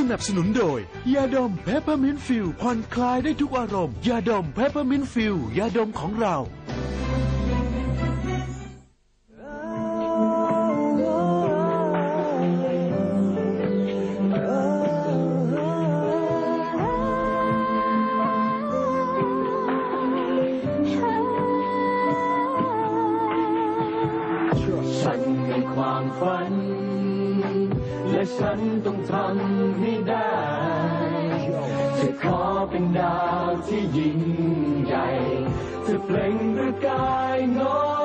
สนับสนุนโดย ยาดมเพปเปอร์มินฟิลผ่อนคลายได้ทุกอารมณ์ ยาดมเพปเปอร์มินฟิลยาดมของเรา นต้องทำให้ได้ จะขอเป็นดาวที่ยิ่งใหญ่จะเปล่งประกายน้อย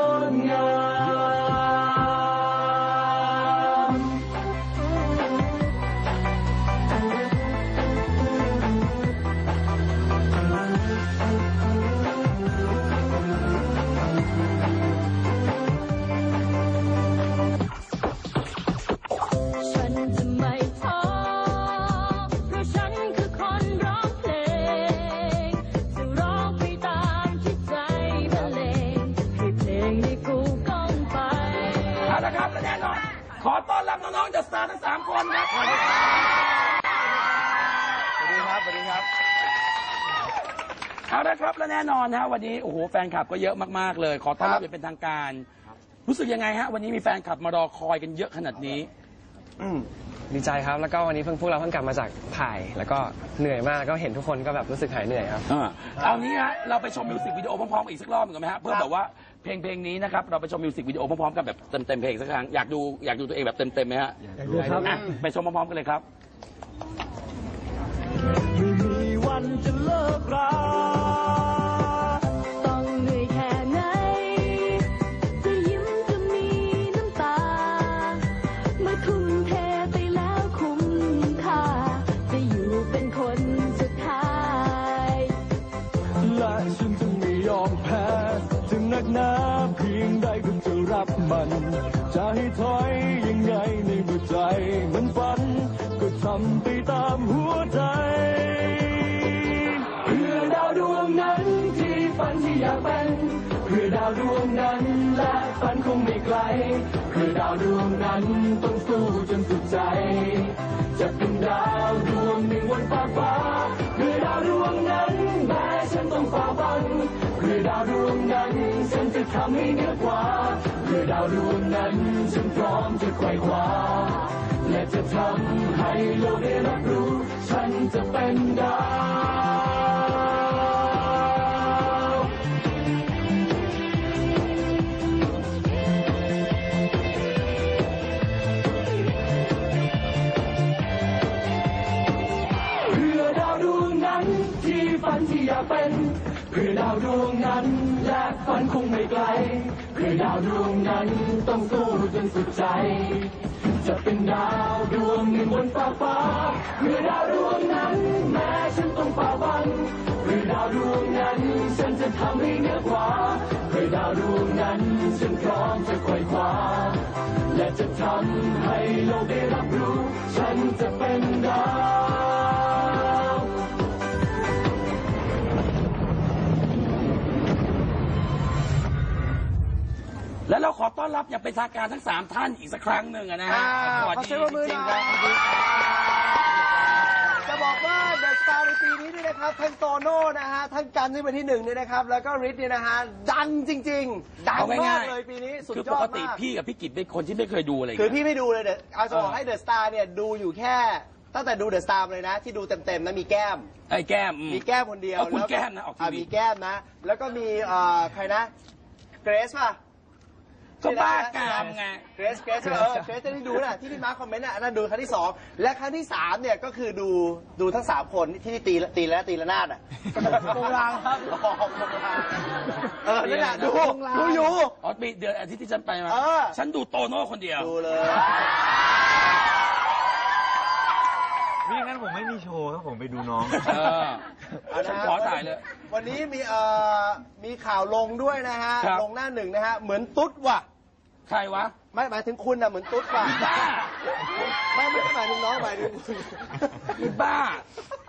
อต้อนรับน้องๆจากสตาร์ทั้งสามคนครับสวัสดีครับสวัสดีครับเอาละครับและแน่นอนนะฮะวันนี้โอ้โหแฟนคลับก็เยอะมากๆเลย ขอต้อนรับอย่างเป็นทางการ รู้สึกยังไงฮะวันนี้มีแฟนคลับมารอคอยกันเยอะขนาดนี้ดีใจครับ แล้วก็วันนี้เพิ่งพวกเราเพิ่งกลับมาจากถ่าย แล้วก็เหนื่อยมากแล้วก็เห็นทุกคนก็แบบรู้สึกหายเหนื่อยครับ อ่าเอานี้ฮะเราไปชมมิวสิกวิดีโอพร้อมๆกันอีกสักรอบหนึ่งกันไหมฮะเพื่อแบบว่า เพลงเพลงนี้นะครับ เราไปชมมิวสิกวิดีโอพร้อมๆกันแบบเต็มๆเพลงสักครั้ง อยากดูอยากดูตัวเองแบบเต็มๆไหมฮะอยากดูครับไปชมพร้อมๆกันเลยครับ ไม่มีวันจะเลิกรา มัน จะให้ถอยยังไงในเมื่อใจมันฝัน ก็ทำไปตามหัวใจ เพื่อดาวดวงนั้นที่ฝันที่อยากเป็น เพื่อดาวดวงนั้นและฝันคงไม่ไกล เพื่อดาวดวงนั้นต้องสู้จนสุดใจ จะเป็นดาวดวงหนึ่งบนฟ้าฟ้าเพื่อดาวดวงนั้นแม้ฉันต้องฝ่าฟัน เพื่อดาวดวงนั้นฉันจะทำให้เหนือกว่า ดาวดวงนั้นฉันพร้อมจะไขว่คว้าและจะทำให้โลกได้รับรู้ ฉันจะเป็นดาวเพื่อดาวดวงนั้นที่ฝันที่อยากเป็น เพื่อดาวดวงนั้นและฝันคงไม่ไกล เพื่อดาวดวงนั้นต้องสู้จนสุดใจ จะเป็นดาวดวงหนึ่งบนฟ้าฟ้าเพื่อดาวดวงนั้นแม้ฉันต้องฝ่าฟันเพื่อดาวดวงนั้นฉันจะทำให้เหนือกว่าเพื่อดาวดวงนั้นฉันพร้อมจะไขว่คว้าและจะทำให้โลกได้รับรู้ ฉันจะเป็นดาว ต้อนรับอย่างเป็นทางการทั้งสามท่านอีกสักครั้งหนึ่งอะนะฮะสวัสขอดีเสียงปรบมือจริงหๆน่คอรัยบจะบอกว่าเดอะสตาร์ในปีนี้เนี่ยนะครับทั้งโตโน่นะฮะทั้งกันที่เป็นที่หนึ่งเนี่ยนะครับ แล้วก็ริทธิ์เนี่ยนะฮะดังจริงๆดังเอามาง่ากยเลยปีนี้สุดคือยอปกดติมากพี่กับพี่กิจเป็นคนที่ไม่เคยดูอะไรคือเงี้ย พี่ไม่ดูเลยเดอะเอาจะบอกเออให้เดอะสตาร์เนี่ยดูอยู่แค่ ตั้งแต่ดูเดอะสตาร์เลยนะ ที่ดูเต็มๆนะมีแก้ม ไอ้แก้มอืมมีแก้มคนเดียวเอาคุณล้วแก้มนะออกทีวี มีแก้มนะ แล้วก็มีเอ่อใครนะ เกรซป่ะ ก็บ้ากามไงเกรซเกรซเออเกรซจะได้ดูนะที่พี่มาร์คคอมเมนต์อะอันนั่นดูครั้งที่สองและครั้งที่สามเนี่ยก็คือดูดูทั้งสามคนที่ตีตีและตีละนาดอะโปรงลางครับอ๋อโปรงลางเออนั่นแหละดูดูอยู่อ๋อปีเดือนอาทิตย์ที่ฉันไปมาเออ ฉันดูโตโน่คนเดียว ดูเลยไม่งั้นผมไม่มีโชว์ครับผมไปดูน้อง เออฉันขอถ่ายเลย วันนี้มีเอ่อมีข่าวลงด้วยนะฮะ ครับ ลงหน้าหนึ่งนะฮะ เหมือนตุ๊ดว่ะ ใครวะ ไม่หมายถึงคุณนะเหมือนตุ๊ดว่ะบ้า ไม่ไม่ได้หมายถึงน้องหมายถึงคุณ อีบ้า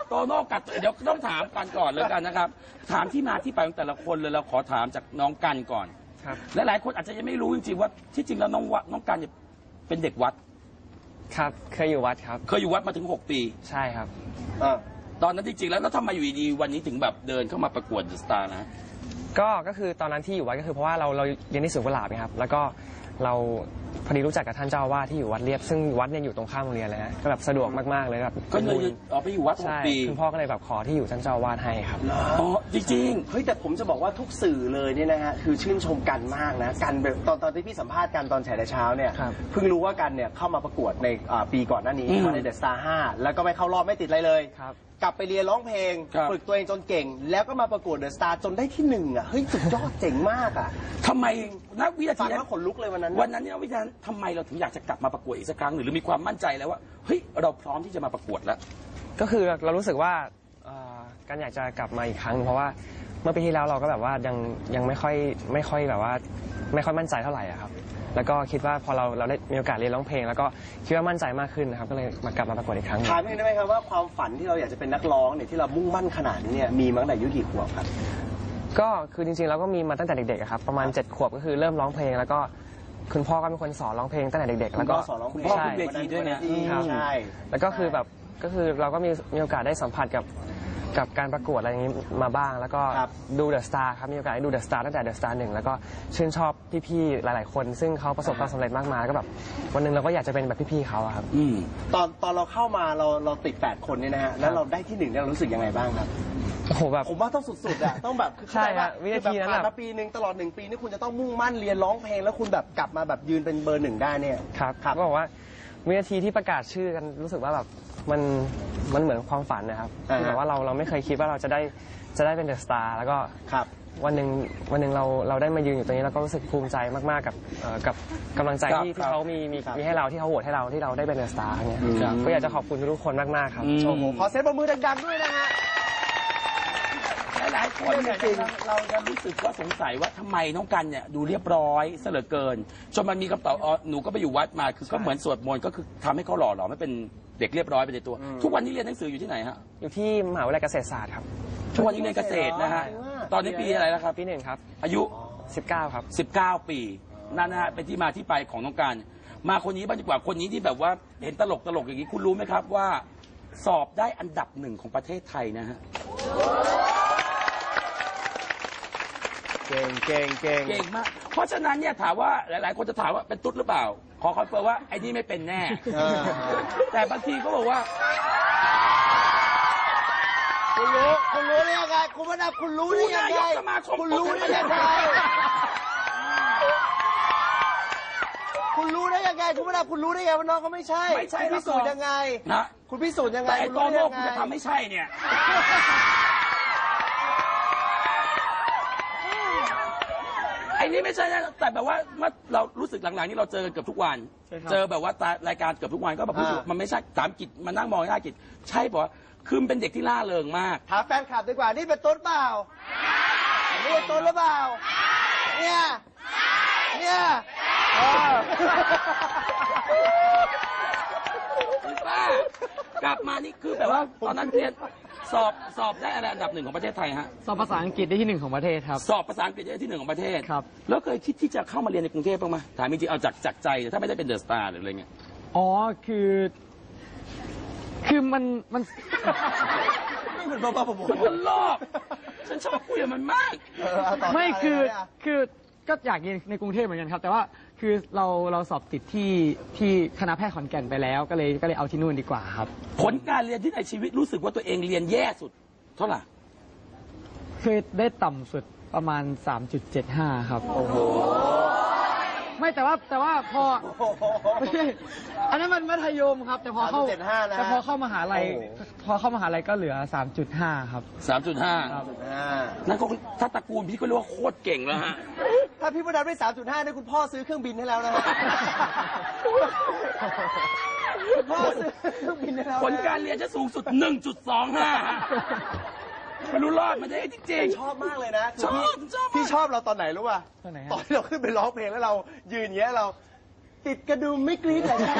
โตโน่กัดเดี๋ยวต้องถามกันก่อนแล้วกันนะครับ ถามที่มาที่ไปของแต่ละคนเลยเราขอถามจากน้องกันก่อนครับและหลายคนอาจจะยังไม่รู้จริงๆว่าที่จริงแล้วน้องวะน้องกันเนี่ยเป็นเด็กวัด ครับเคยอยู่วัดครับ เคยอยู่วัดมาถึง 6 ปี ใช่ครับเออตอนนั้นจริงๆแล้วแล้วทำไมอยู่ดีๆวันนี้ถึงแบบเดินเข้ามาประกวดสตาร์นะ ก็ก็คือตอนนั้นที่อยู่วัดก็คือเพราะว่าเราเราเรียนที่สวนกุหลาบนะครับ แล้วก็เราพอดีรู้จักกับท่านเจ้าอาวาสที่อยู่วัดเรียบ ซึ่งวัดเนี่ยอยู่ตรงข้ามโรงเรียนเลยนะก็แบบสะดวกมากๆเลยแบบก็เลยป็นบุญออกไปอยู่วัดหกใช่ปีคุณพ่อก็เลยแบบขอที่อยู่ท่านเจ้าอาวาสให้ครับ อ๋อจริง เฮ้ยแต่ผมจะบอกว่าทุกสื่อเลยเนี่ยนะฮะคือชื่นชมกันมากนะกันแบบตอนตอนที่พี่สัมภาษณ์กันตอนแฉแต่เช้าเนี่ยครับ เพิ่งรู้ว่ากันเนี่ยเข้ามาประกวดในอ่าปีก่อนหน้านี้อืม ในเดอะสตาร์ห้าแล้วก็ไม่เข้ารอบไม่ติดอะไรเลย ครับ กลับไปเรียนร้องเพลง ครับ ฝึกตัวเองจนเก่ง แล้วก็มาประกวดเดอะสตาร์จนได้ที่หนึ่งอะเฮ้ยสุดยอดเจ๋งมากอะๆทำไมนักวิทฟัยางแล้วขนลุกเลยวันนั้นวันนั้นเนี่ยวิทยาทำไมเราถึงอยากจะกลับมาประกวดอีกสักครั้งหนึ่งหรือมีความมั่นใจแล้วว่าเฮ้ยเราพร้อมที่จะมาประกวดแล้ว ก็คือเรารู้สึกว่าเอ่อการอยากจะกลับมาอีกครั้ง เพราะว่าเมื่อปีที่แล้วเราก็แบบว่ายังยังไม่ค่อยไม่ค่อยแบบว่า ไม่ค่อยมั่นใจเท่าไหร่อะครับ แล้วก็คิดว่าพอเราเราได้มีโอกาสเรียนร้องเพลง แล้วก็คิดว่ามั่นใจมากขึ้นนะครับก็เลยมากลับมาประกวดอีกครั้งหนึ่งถามเองได้ไหมครับว่าความฝันที่เราอยากจะเป็นนักร้องเนี่ยที่เรามุ่งมั่นขนาดนี้เนี่ยมีมาตั้งแต่อายุกี่ขวบครับก็คือจริงๆเราก็มีมาตั้งแต่เด็กๆอะครับประมาณ7ขวบก็คือเริ่มร้องเพลง แล้วก็คุณพ่อก็เป็นคนสอนร้องเพลงตั้งแต่เด็กๆ แล้วก็คุณพ่อสอนร้องเพลงคุณพ่อใช่ขึ้นเวทีด้วยนะครับใช่แล้วก็คือแบบก็คือเราก็มีมีโอกาสได้สัมผัสกับ กับการประกวดอะไรอย่างนี้มาบ้าง แล้วก็ครับดูเดอะสตาร์ครับมีโอกาสได้ดูเดอะสตาร์ตั้งแต่เดอะสตาร์หนึ่งแล้วก็ชื่นชอบพี่ๆหลาย ๆ คน ซึ่งเขาประสบความสำเร็จมากมายก็แบบวันหนึ่งเราก็อยากจะเป็นแบบพี่ๆเขาอะครับ อืมตอนตอนเราเข้ามาเราเราติด 8 คนเนี่ยนะฮะแล้วเราได้ที่หนึ่งเนี่ยเรารู้สึกยังไงบ้างครับ โอ้โหแบบ ผมว่าต้องสุดๆอะต้องแบบคือใช่เข้าจปฮะวินาทีนั้นคือแบบผ่านแบบมาปีหนึ่งตลอดหนึ่งปีนี่คุณจะต้องมุ่งมั่นเรียนร้องเพลง แล้วคุณแบบกลับมาแบบยืนเป็นเบอร์หนึ่งได้เนี่ย ครับครับ ก็บอกว่าวินาทีที่ประกาศชื่อกันรู้สึกว่าแบบ มันมันเหมือนความฝันนะครับอ่าฮะที่แบบว่าเราเราไม่เคยคิดว่าเราจะได้จะได้เป็นเดอะสตาร์แล้วก็ครับ วันหนึ่งวันหนึ่งเราเราได้มายืนอยู่ตรงนี้แล้วก็รู้สึกภูมิใจมากๆกับเอ่อกับกำลังใจครับที่ครัที่บเขามีมีครับมีให้เราที่เขาโหวตให้เราที่เราได้เป็นเดอะสตาร์เนี่ยครับ ก็อยากจะขอบคุณทุกๆคนมากๆครับอืมโอ้โหขอเซตบมือดังๆด้วยนะฮะหลายๆ คนเนี่ยจริงเราจะรู้สึกว่าสงสัยว่าทำไมน้องกันเนี่ยดูเรียบร้อยเสยเหลือเกิน จนมันมีคำตอบอ๋อหนูก็ไปอยู่วัดมาคือก็เหมือนสวดมนต์ก็คือทำให้เขาหล่อหลอมให้เป็นเด็กเรียบร้อยไปในตัว ทุกวันนี้เรียนหนังสืออยู่ที่ไหนฮะอยู่ที่มหาวิทยาลัยเกษตรศาสตร์ครับ ทุกวันนี้เรียนเกษตรนะฮะตอนนี้ปีอะไรแล้วครับ ปีหนึ่งครับ อายุ 19 ครับ 19 ปีนั่นนะฮะเป็นที่มาที่ไปของน้องการมาคนนี้บ้างดีกว่าคนนี้ที่แบบว่าเห็นตลกตลกอย่างนี้คุณรู้ไหมครับว่า สอบได้อันดับหนึ่งของประเทศไทยนะฮะ เก่งเก่งเก่งเก่งมาก เพราะฉะนั้นเนี่ยถามว่าหลาย ๆ คนจะถามว่าเป็นตุ๊ดหรือเปล่า ขอคอนเฟิร์มว่าไอ้นี่ไม่เป็นแน่ เออแต่บางทีเขาบอกว่า คุณรู้คุณรู้ได้ยังไงคุณพระดาคุณรู้ได้ยังไงผู้นายกสมาคม คุณรู้ได้ยังไงคุณรู้ได้ยังไงคุณพระดาคุณรู้ได้ยังไงว่าน้องเขาไม่ใช่ไม่ใช่คุณพิสูจน์ยังไง นะ คุณพิสูจน์ยังไงแต่ไอ้คุณโตรู้ได้โน่ยังคุณไงจะทำไม่ใช่เนี่ย นี่ไม่ใช่นะแต่แบบว่าเมื่อเรารู้สึกหลังๆนี่เราเจอกันเกือบทุกวัน ใช่ครับเจอแบบว่าตารายการเกือบทุกวันก็แบบรู้สึกว่าอ่ามั มันไม่ใช่สามกิจมานั่งมองหน้ากิจใช่ปะวะคือมันเป็นเด็กที่ล่าเริงมาก ถามแฟนคลับดีกว่า นี่เป็นต้นเปล่านี่เป็นต้นหรือเปล่า เนี่ย เนี่ยเออ พี่ป้ากลับมานี่คือแบบว่าตอนนั้นเรียนสอบสอบได้อะไรอันดับหนึ่งของประเทศไทยฮะสอบภาษาอังกฤษได้ที่หนึ่งของประเทศครับ สอบภาษาอังกฤษได้ที่หนึ่งของประเทศครับ แล้วเคยคิดที่จะเข้ามาเรียนในกรุงเทพบ้างไหมถามจริงๆเอาจากจากใจถ้าไม่ได้เป็นเดอะสตาร์หรืออะไรเงี้ยอ๋อคือ คือมันมันนี่เหมือนบ้าๆบอมันตลกฉันชอบคุยกับมันมากเออเอาต่อไม่ปคือเลยะคือก็อยากเรียนในกรุงเทพเหมือนกันครับ แต่ว่า คือเราเราสอบติดที่ที่คณะแพทย์ขอนแก่นไปแล้ว ก็เลยก็เลยเอาที่นู่นดีกว่าครับ ผลการเรียนที่ในชีวิตรู้สึกว่าตัวเองเรียนแย่สุด เท่าไหร่คือได้ต่ำสุดประมาณ 3.75 ครับ โอ้โห ไม่แต่ว่าแต่ว่าพอโอ้โหไม่ใช่อันนั้นมันมัธยมครับ แต่พอเข้า3.75นะฮะแต่พอเข้ามหาลัยโอ้โห พอเข้ามหาลัยก็เหลือ 3.5 ครับ3.5ครับอ่านั่นก็ถ้าตระกูลพี่ก็เรียกว่าโคตรเก่งแล้วฮะ ถ้าพี่ประดับได้ 3.5เนี่ยคุณพ่อซื้อเครื่องบินให้แล้วนะฮะคุณพ่อซื้อเครื่องบินให้แล้วนะผลการเรียนจะสูงสุด 1.25 ไม่รู้รอดมาได้จริง ชอบมากเลยนะคืชอบพี่ชอบมาก พี่ชอบเราตอนไหนรู้ป่ะตอนไหนฮะ ตอนที่เราขึ้นไปร้องเพลงแล้วเรายืนอย่างเงี้ยเรา ติดกระดุมไม่กรี๊ดเลยนะ